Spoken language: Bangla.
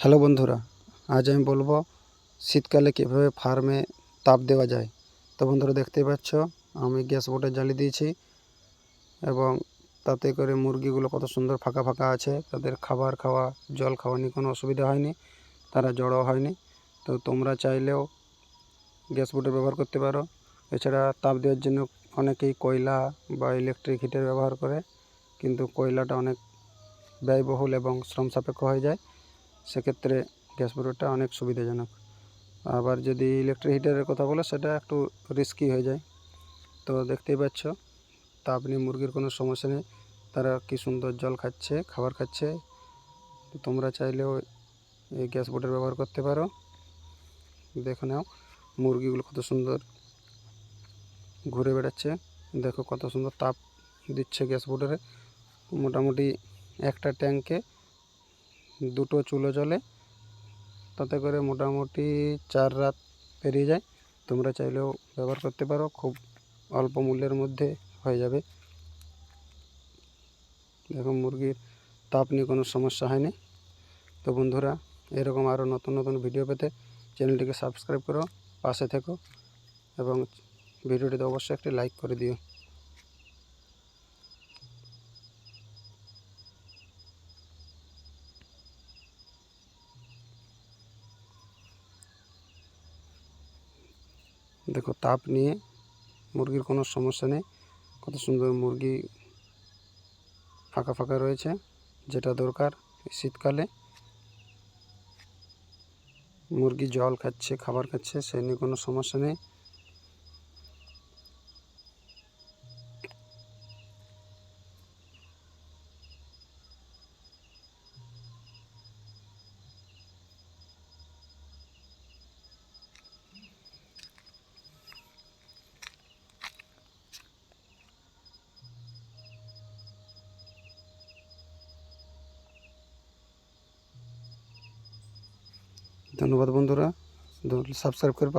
হ্যালো বন্ধুরা, আজ আমি বলব শীতকালে কীভাবে ফার্মে তাপ দেওয়া যায়। তো বন্ধুরা দেখতেই পাচ্ছ, আমি গ্যাস বোর্ডে জ্বালিয়ে দিয়েছি এবং তাতে করে মুরগিগুলো কত সুন্দর ফাঁকা ফাঁকা আছে। তাদের খাবার খাওয়া, জল খাওয়া নিয়ে কোনো অসুবিধা হয়নি, তারা জড়ো হয়নি। তো তোমরা চাইলেও গ্যাস বোর্ডের ব্যবহার করতে পারো। এছাড়া তাপ দেওয়ার জন্য অনেকেই কয়লা বা ইলেকট্রিক হিটার ব্যবহার করে, কিন্তু কয়লাটা অনেক ব্যয়বহুল এবং শ্রম সাপেক্ষ হয়ে যায়। সেক্ষেত্রে গ্যাস বোর্ডটা অনেক সুবিধাজনক। আবার যদি ইলেকট্রিক হিটারের কথা বলে, সেটা একটু রিস্কি হয়ে যায়। তো দেখতেই পাচ্ছ, তা আপনি মুরগির কোনো সমস্যা নেই। তারা কি সুন্দর জল খাচ্ছে, খাবার খাচ্ছে। তোমরা চাইলেও এই গ্যাস বোর্ডের ব্যবহার করতে পারো। দেখে নাও, মুরগিগুলো কত সুন্দর ঘুরে বেড়াচ্ছে। দেখো কত সুন্দর তাপ দিচ্ছে গ্যাস বোর্ডের মোটামুটি একটা ট্যাঙ্কে দুটো চুলো জ্বলে, তাতে করে মোটামুটি চার রাত পেরিয়ে যায়। তোমরা চাইলেও ব্যবহার করতে পারো, খুব অল্প মূল্যের মধ্যে হয়ে যাবে। দেখো মুরগির তাপ নিয়ে কোনো সমস্যা হয়নি। তো বন্ধুরা, এরকম আরও নতুন নতুন ভিডিও পেতে চ্যানেলটিকে সাবস্ক্রাইব করো, পাশে থেকো এবং ভিডিওটিতে অবশ্যই একটি লাইক করে দিও। দেখো, তাপ নিয়ে মুরগির কোনো সমস্যা নেই। কত সুন্দর মুরগি ফাঁকা ফাঁকা রয়েছে, যেটা দরকার শীতকালে। মুরগি জল খাচ্ছে, খাবার খাচ্ছে, সে নিয়ে কোনো সমস্যা নেই। ধন্যবাদ বন্ধুরা। সাবস্ক্রাইব করে